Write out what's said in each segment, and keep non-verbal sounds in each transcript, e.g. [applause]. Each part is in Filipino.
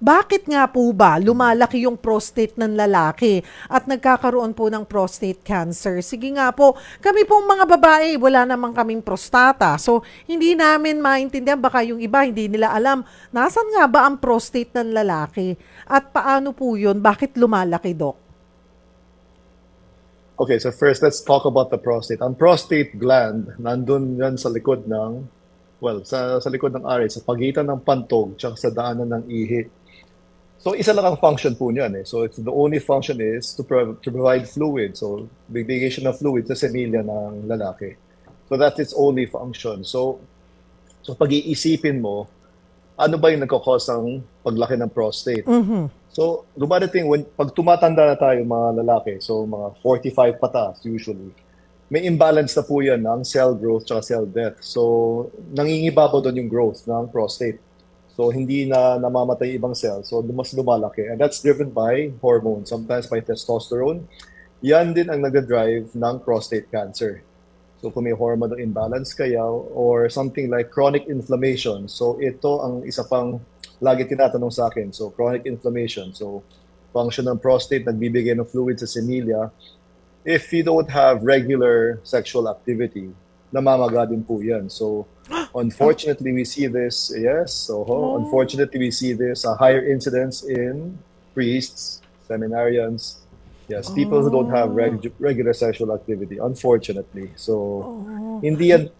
Bakit nga po ba lumalaki yung prostate ng lalaki at nagkakaroon po ng prostate cancer? Sige nga po, kami pong mga babae, wala namang kaming prostata. So, hindi namin maintindihan, baka yung iba hindi nila alam, nasan nga ba ang prostate ng lalaki? At paano po yun? Bakit lumalaki, Dok? Okay, so first, let's talk about the prostate. Ang prostate gland, nandun yan sa likod ng, well, sa, sa likod ng ari, sa pagitan ng pantog, tsaka sa daanan ng ihi. So, isa lang ang function po niyan eh. So, it's, the only function is to, pro- to provide fluid. So, bibigay siya ng fluid sa semilya ng lalaki. So, that's its only function. So, so pag-iisipin mo, ano ba yung nagkakos ng paglaki ng prostate? Mhm. So, dumadating, when, pag tumatanda na tayo mga lalaki, so mga 45 pataas usually, may imbalance na po yan ng cell growth at cell death. So, nangingibabaw doon yung growth ng prostate. So, hindi na namamatay ibang cells. So, mas lumalaki. And that's driven by hormones, sometimes by testosterone. Yan din ang nag-drive ng prostate cancer. So, kung may hormonal imbalance kaya or something like chronic inflammation. So, ito ang isa pang lagi tinatanong sa akin. So, chronic inflammation. So, function ng prostate, nagbibigay ng fluid sa semilya. If you don't have regular sexual activity, namamaga din po yan. So, unfortunately, we see this, yes, so Oh. unfortunately, we see this, a higher incidence in priests, seminarians, yes, people who don't have reg- regular sexual activity, unfortunately. So, Oh. hindi yan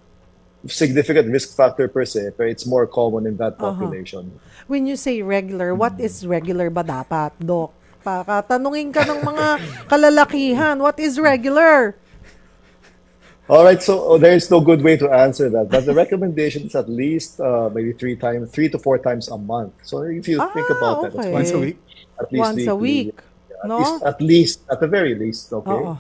significant risk factor per se, but it's more common in that Uh-huh. population. When you say regular, what is regular ba dapat, Dok? Pakatanungin ka ng mga [laughs] kalalakihan, what is regular? All right, so oh, there is no good way to answer that, but the recommendation is at least uh, maybe three times, three to four times a month. So if you think Ah, about that, it's okay. once Once a week? at least Once a week, Yeah, at no? least, at least, at the very least, okay. Oo.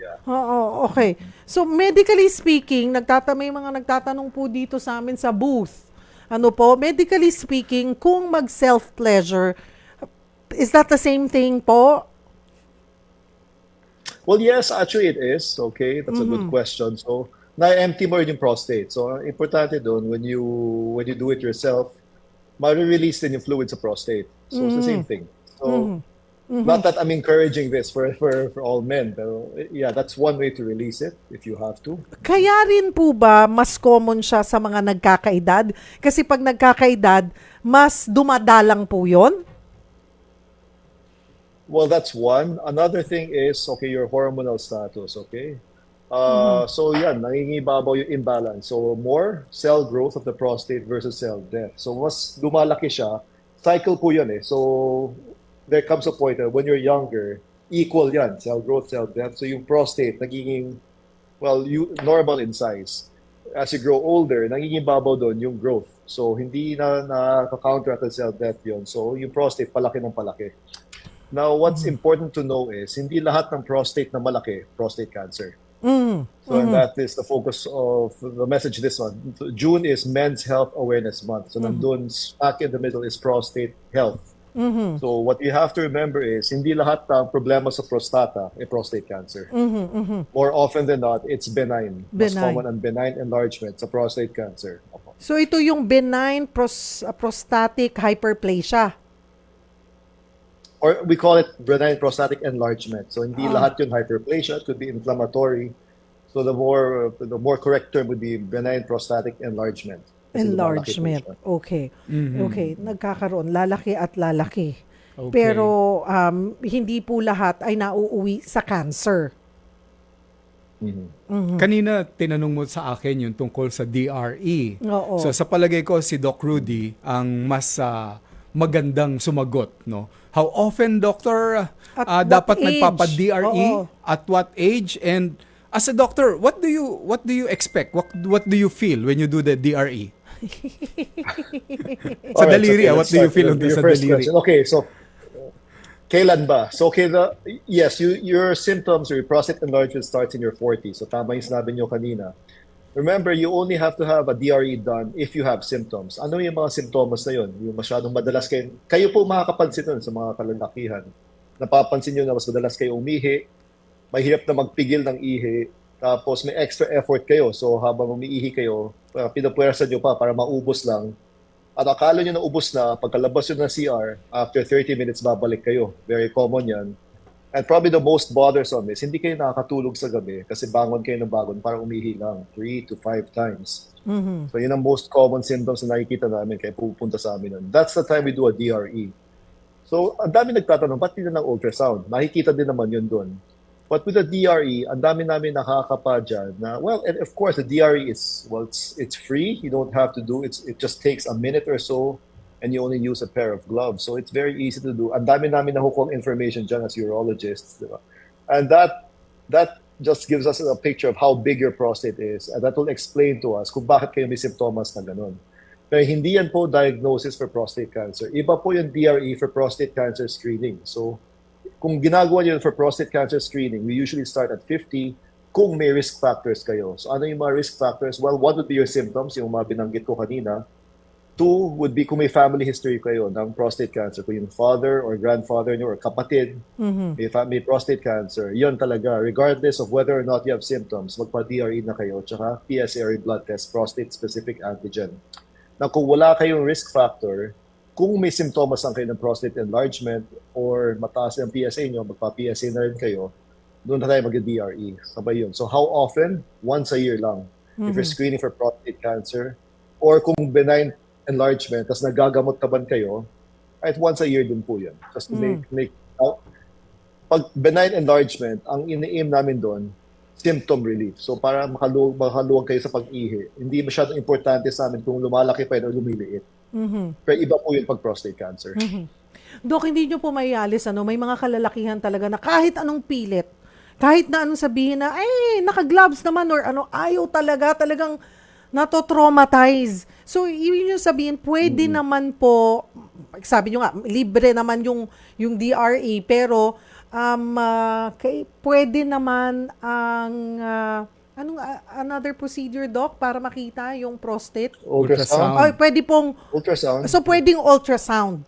Yeah. Oo, okay. So, medically speaking, nagtata may mga nagtatanong po dito sa amin sa booth. Ano po, medically speaking, kung mag self-pleasure, is that the same thing po? Well, yes, actually it is. Okay, that's a good question. So, na-empty mo rin yung prostate. So, importante doon, when you when you do it yourself, ma-release din yung fluid sa prostate. So, it's the same thing. So, not that I'm encouraging this for, for, for all men, pero yeah, that's one way to release it if you have to. Kaya rin po ba mas common siya sa mga nagkakaedad? Kasi pag nagkakaedad, mas dumadalang po yon. Well, that's one. Another thing is, okay, your hormonal status, okay? Uh, So yan, nangingibabaw yung imbalance. So more cell growth of the prostate versus cell death. So mas lumalaki siya, cycle po yan eh. So there comes a point that when you're younger, equal yan, cell growth, cell death. So yung prostate, nagiging, well, you, normal in size. As you grow older, nangingibabaw doon yung growth. So hindi na nakaka-counteract ang cell death yon. So yung prostate, palaki ng palaki. Now, what's important to know is, hindi lahat ng prostate na malaki, prostate cancer. Mm. So and that is the focus of the message this one. June is Men's Health Awareness Month. So nandun, back in the middle is prostate health. Mhm. So what you have to remember is, hindi lahat ng problema sa prostata ay prostate cancer. Mhm, mhm. More often than not, it's benign. Mas Benign. common ang benign enlargement sa prostate cancer. So ito yung benign pros- uh, prostatic hyperplasia. Or we call it benign prostatic enlargement. So hindi Ah. lahat yun hyperplasia, it could be inflammatory. So the more the more correct term would be benign prostatic enlargement. Enlargement. Okay. Okay, nagkakaroon lalaki at lalaki. Okay. Pero um, hindi po lahat ay nauuwi sa cancer. Mhm. Kanina tinanong mo sa akin yung tungkol sa DRE. Oo. So sa palagay ko si Doc Rudy ang mas ah, magandang sumagot, no? How often, doctor, At ah, what dapat age? nagpapa-DRE? Oo. At what age? And as a doctor, what do you what do you expect? What what do you feel when you do the DRE? [laughs] sa Alright, daliri, okay, ah, what do you start feel with on your sa first daliri? question. Okay, so kailan ba? So okay, the, yes, you, your symptoms or your prostate enlargement starts in your 40s. So tama yung sinabi nyo kanina. Remember, you only have to have a DRE done if you have symptoms. Ano yung mga symptoms na yun? Yung masyadong madalas kayo, kayo po makakapansin nun sa mga kalalakihan. Napapansin nyo na mas madalas kayo umihi, mahirap na magpigil ng ihi, tapos may extra effort kayo. So habang umiihi kayo, uh, pinapwersa nyo pa para maubos lang at akala nyo na ubos na, pagkalabas nyo ng CR, after 30 minutes babalik kayo. Very common yan. And probably the most bothersome is, hindi kayo nakakatulog sa gabi kasi bangon kayo ng bangon para umihi lang 3 to 5 times. Mhm. So yun ang most common symptoms na nakikita namin kaya pupunta sa amin nun. That's the time we do a DRE. So ang dami nagtatanong, ba't hindi na ng ultrasound? Nakikita din naman yun doon. But with the DRE, ang dami namin nakakapa dyan na, well, and of course, the DRE is, well, it's, it's free. You don't have to do, it's, it just takes a minute or so and you only use a pair of gloves. So it's very easy to do. Ang dami namin nakukuha information dyan as urologists. Di ba? And that, that just gives us a picture of how big your prostate is. And that will explain to us kung bakit kayo may symptoms na ganun. Pero hindi yan po diagnosis for prostate cancer. Iba po yung DRE for prostate cancer screening. So, kung ginagawa niyo for prostate cancer screening, we usually start at 50 kung may risk factors kayo. So, ano yung mga risk factors? Well, one would be your symptoms, yung mga binanggit ko kanina. Two would be kung may family history kayo ng prostate cancer. Kung yung father or grandfather niyo or kapatid Mhm. may, may prostate cancer, yon talaga, regardless of whether or not you have symptoms, magpa-DRE na kayo, tsaka PSA or blood test, prostate-specific antigen. Na kung wala kayong risk factor, kung may simptomas lang kayo ng prostate enlargement or mataas yung PSA nyo, magpa-PSA na rin kayo, doon na tayo mag-DRE. Sabay yun. So how often? Once a year lang. If you're screening for prostate cancer, or kung benign enlargement, tapos nagagamot taban kayo, kahit once a year din po yun. Just to make, make out pag benign enlargement, ang ini-aim namin doon, symptom relief. So para makalu makaluwag kayo sa pag-ihi. Hindi masyadong importante sa amin kung lumalaki pa yun o lumiliit. Mhm. Pero iba po yun pag prostate cancer. Dok, hindi nyo po maialis, ano, may mga kalalakihan talaga na kahit anong pilit, kahit na anong sabihin na, ay, naka-gloves naman or ano, ayaw talaga, talagang nato-traumatize. So, ibig nyo sabihin, pwede naman po, sabi nyo nga, libre naman yung, yung DRE, pero um, ah, kay, pwede naman ang, ah, anong, ah, another procedure, Doc, para makita yung prostate? Ultrasound. Ay, pwede pong, Ultrasound. so pwedeng ultrasound.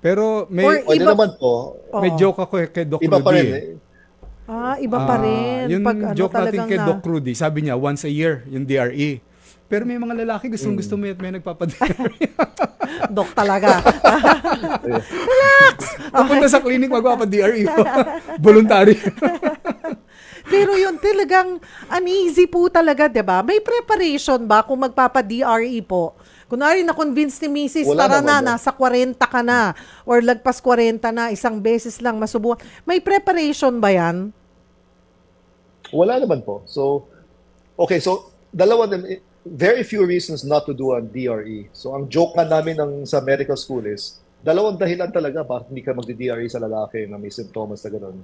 Pero may, Or Pwede iba- naman po. may Oo. joke ako kay Doc Iba pa Rudy. rin. eh. eh. Ah, iba pa Ah, rin. Yung Pag ano joke natin talagang kay na- Doc Rudy, sabi niya, once a year, yung DRE. Pero may mga lalaki gustong gusto may, may nagpapa-DRE. [laughs] Doc talaga. [laughs] Pupunta sa clinic, magpapa-DRE. [laughs] Voluntary. Pero yun, talagang uneasy po talaga, di ba? May preparation ba kung magpapa-DRE po? Kunwari na-convince ni Mrs. Wala tara na, no? nasa 40 ka na, or lagpas 40 na, isang beses lang masubukan. May preparation ba yan? Wala naman po. So, okay, so dalawa din, very few reasons not to do a DRE. So, ang joke nga namin ng, sa medical school is, dalawang dahilan talaga bakit hindi ka magdi-DRE sa lalaki na may symptoms na gano'n.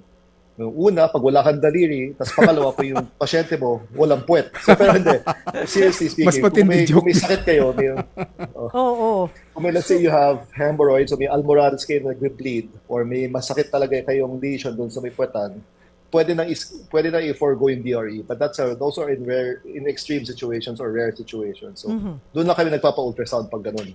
Yung una, pag wala kang daliri, tapos pangalawa po yung pasyente mo, walang puwet. So, pero hindi. Seriously [laughs] speaking, Mas kung may, joke kung may sakit kayo, may, [laughs] Oo. oo. kung may, let's say you have hemorrhoids o may almorads kayo na nagbe-bleed or may masakit talaga kayong lesion doon sa may puwetan, pwede nang is, pwede nang i-forgo yung DRE. But that's a, those are in rare in extreme situations or rare situations. So doon na kami nagpapa-ultrasound pag ganun.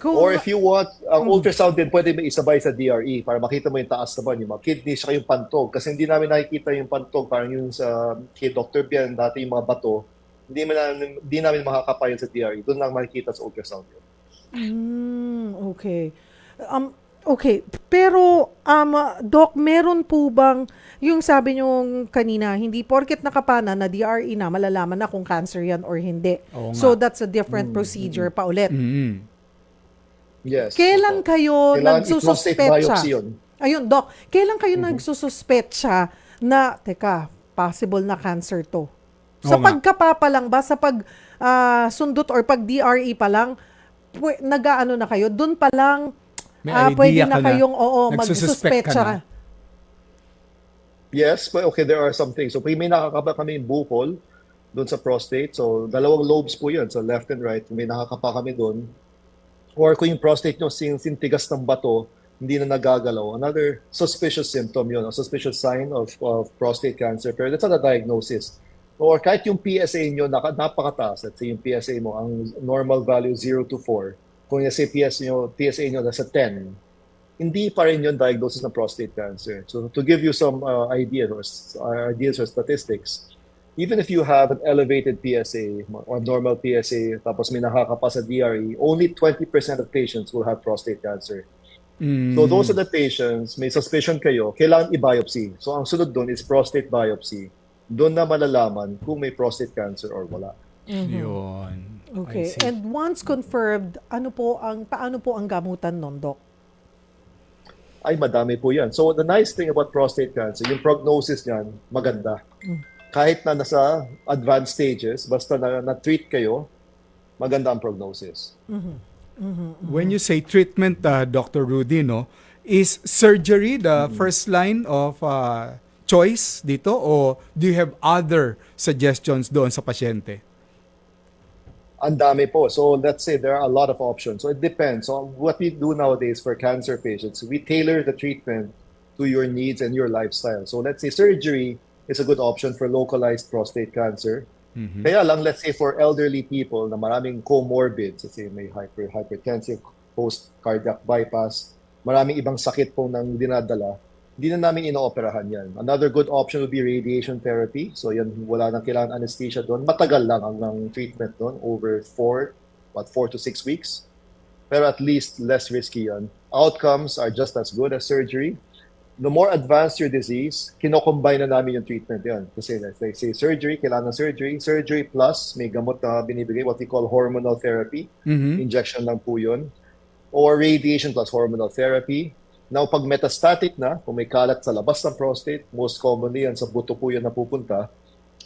Kung, Or if you want, ang ultrasound din pwede may isabay sa DRE para makita mo yung taas naman, yung mga kidneys, saka yung pantog. Kasi hindi namin nakikita yung pantog, parang yung sa kay Dr. Bian, dati yung mga bato, hindi, namin, hindi namin makakapayan sa DRE. Doon lang makikita sa ultrasound. Mm, okay. Um, okay. Pero, um, Doc, meron po bang, yung sabi nyo kanina, hindi porket nakapana na DRE na, malalaman na kung cancer yan or hindi. Oo nga. So, that's a different procedure pa ulit. Mm. Yes. Kailan kayo Kailangan nagsususpetsa? Ayun, Doc, kailan kayo nagsususpetsa na, teka, possible na cancer to? Sa Oo nga. pagkapa pa lang ba, sa pag ah, sundot or pag DRE pa lang, nag-ano na kayo, dun pa lang, May ah, idea pwede ka na na. kayong, oo, Nagsususpect ka na. Yes, but okay, there are some things. So, may nakakapa kami yung bukol doon sa prostate. So, dalawang lobes po yun, sa left and right. May nakakapa kami doon. Or kung yung prostate nyo sin sintigas ng bato, hindi na nagagalaw. Another suspicious symptom yun, a suspicious sign of, of prostate cancer. Pero that's not a diagnosis. Or kahit yung PSA nyo naka, napakataas, let's say yung PSA mo, ang normal value 0 to 4. Kung yung PSA nyo, PSA nyo nasa 10, hindi pa rin yun diagnosis ng prostate cancer. So to give you some uh, ideas or uh, ideas or statistics, even if you have an elevated PSA or normal PSA, tapos may nakakapa sa DRE, only 20% of patients will have prostate cancer. Mm. So those are the patients, may suspicion kayo, kailangan i-biopsy. So ang sunod doon is prostate biopsy. Doon na malalaman kung may prostate cancer or wala. Yun. Okay. And once confirmed, ano po ang paano po ang gamutan nun, Doc? Ay, madami po yan. So the nice thing about prostate cancer, yung prognosis niyan, maganda. Kahit na nasa advanced stages, basta na, na-treat kayo, maganda ang prognosis. When you say treatment, uh, Dr. Rudy, no, is surgery the first line of uh, choice dito o do you have other suggestions doon sa pasyente? Ang dami po. So let's say there are a lot of options. So it depends. So what we do nowadays for cancer patients, we tailor the treatment to your needs and your lifestyle. So let's say surgery is a good option for localized prostate cancer. Kaya lang, let's say for elderly people na maraming comorbids, let's say may hyper, hypertensive, post-cardiac bypass, maraming ibang sakit po nang dinadala, hindi na namin inooperahan yan. Another good option would be radiation therapy. So yan, wala nang kailangan anesthesia doon. Matagal lang ang, ang treatment doon, over four, what, four to six weeks. Pero at least less risky yan. Outcomes are just as good as surgery. The more advanced your disease, kinocombine na namin yung treatment yan. Kasi let's say, say surgery, kailangan ng surgery. Surgery plus may gamot na binibigay, what we call hormonal therapy. Mhm. Injection lang po yun. Or radiation plus hormonal therapy. Now, pag metastatic na, kung may kalat sa labas ng prostate, most commonly yan sa buto po yan napupunta,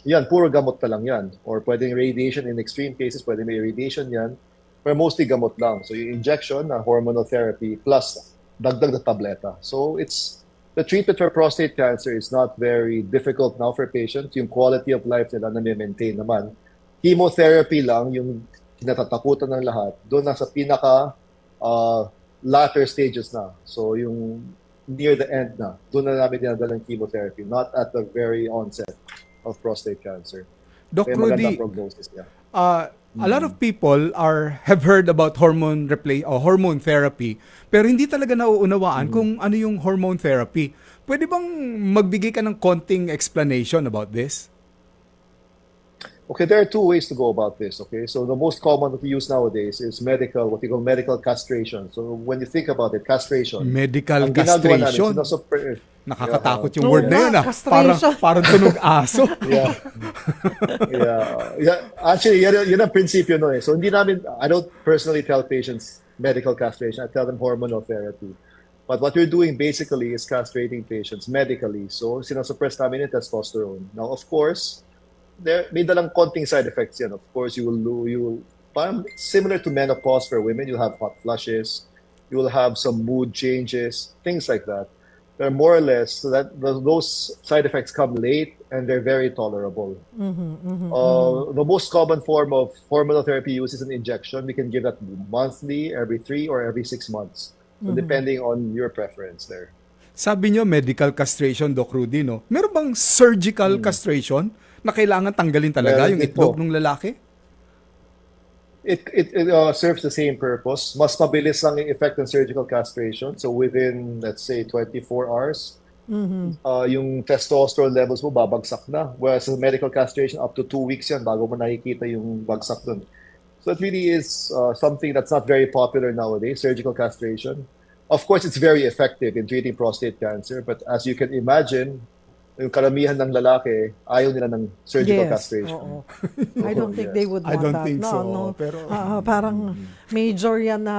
yan, puro gamot na lang yan. Or pwedeng radiation in extreme cases, pwedeng may radiation yan. Pero mostly gamot lang. So yung injection na hormonal therapy plus dagdag na tableta. So it's the treatment for prostate cancer is not very difficult now for patients. Yung quality of life nila na maintain naman. Chemotherapy lang yung kinatatakutan ng lahat. Doon nasa pinaka uh, latter stages na. So yung near the end na. Doon na namin dinadala ng chemotherapy, not at the very onset of prostate cancer. Doc Kaya maganda Rudy, prognosis niya. uh, a lot of people are have heard about hormone replay or hormone therapy pero hindi talaga nauunawaan kung ano yung hormone therapy. Pwede bang magbigay ka ng konting explanation about this? Okay, there are two ways to go about this. Okay, so the most common that we use nowadays is medical, what we call medical castration. So when you think about it, castration. Medical ang ginagawa namin, castration. sinusuppre- Nakakatakot yung word na yun ah. Parang, castration. parang tunog aso. [laughs] yeah. yeah. Yeah. Actually, yan, yun ang prinsipyo no eh. So hindi namin, I don't personally tell patients medical castration. I tell them hormonal therapy. But what we're doing basically is castrating patients medically. So sinasuppress namin yung testosterone. Now, of course, there may dalang konting side effects yan. Of course, you will lo- you will parang similar to menopause for women, you'll have hot flushes, you will have some mood changes, things like that. They're more or less so that th- those side effects come late and they're very tolerable. Uh, the most common form of hormonal therapy use is an injection. We can give that monthly, every three, or every six months, so depending on your preference there. Sabi nyo, medical castration, Doc Rudy, no? Meron bang surgical castration na kailangan tanggalin talaga Meron yung itlog po. ng lalaki? It, it, it uh, serves the same purpose. Mas mabilis lang yung effect ng surgical castration. So within, let's say, 24 hours, uh, yung testosterone levels mo babagsak na. Whereas sa medical castration, up to two weeks yan bago mo nakikita yung bagsak dun. So it really is uh, something that's not very popular nowadays, surgical castration. Of course, it's very effective in treating prostate cancer, but as you can imagine, yung karamihan ng lalaki, ayaw nila ng surgical yes. castration. Oo. [laughs] I don't think Yes. they would want I don't that. think no, so, No. pero- Ah, parang major yan na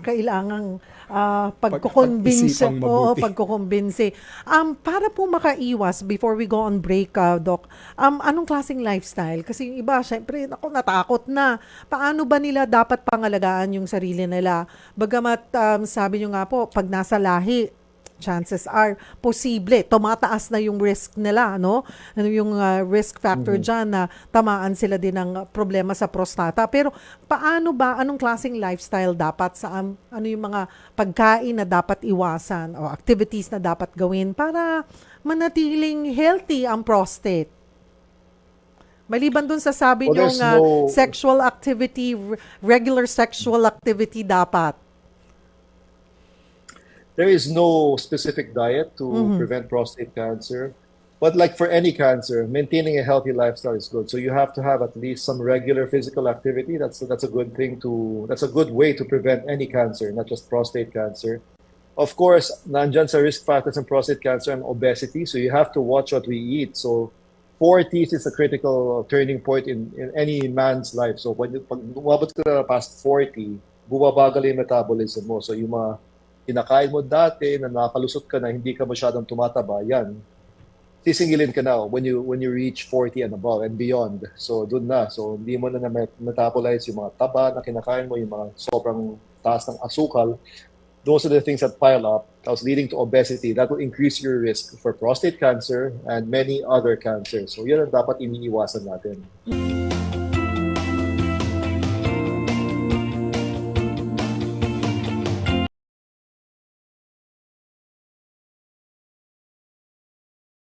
kailangang ah, Pag- pagkukumbinse. pag-isipang Oo, mabuti. pagkukumbinse. Um, para po makaiwas, before we go on break, ah, Doc, um, anong klaseng lifestyle? Kasi yung iba, syempre, ako natakot na. Paano ba nila dapat pangalagaan yung sarili nila? Bagamat, um, sabi nyo nga po, pag nasa lahi, chances are posible. Tumataas na yung risk nila no? Ano yung uh, risk factor diyan na tamaan sila din ng problema sa prostata. Pero paano ba anong klaseng lifestyle dapat sa um, ano yung mga pagkain na dapat iwasan o activities na dapat gawin para manatiling healthy ang prostate? Maliban dun sa sabi Well, nyo nga no- sexual activity, regular sexual activity dapat. There is no specific diet to mm-hmm. prevent prostate cancer. But like for any cancer, maintaining a healthy lifestyle is good. So you have to have at least some regular physical activity. That's that's a good thing to that's a good way to prevent any cancer, not just prostate cancer. Of course, nandyan sa risk factors in prostate cancer and obesity. So you have to watch what we eat. So 40s is a critical turning point in, in any man's life. So when you, pag umabot ka past 40, bumabagal yung metabolism mo. So yung mga kinakain mo dati na nakalusot ka na hindi ka masyadong tumataba, yan. Sisingilin ka na when you when you reach 40 and above and beyond. So doon na. So hindi mo na metabolize yung mga taba na kinakain mo, yung mga sobrang taas ng asukal. Those are the things that pile up, thus leading to obesity. That will increase your risk for prostate cancer and many other cancers. So yun ang dapat iniiwasan natin.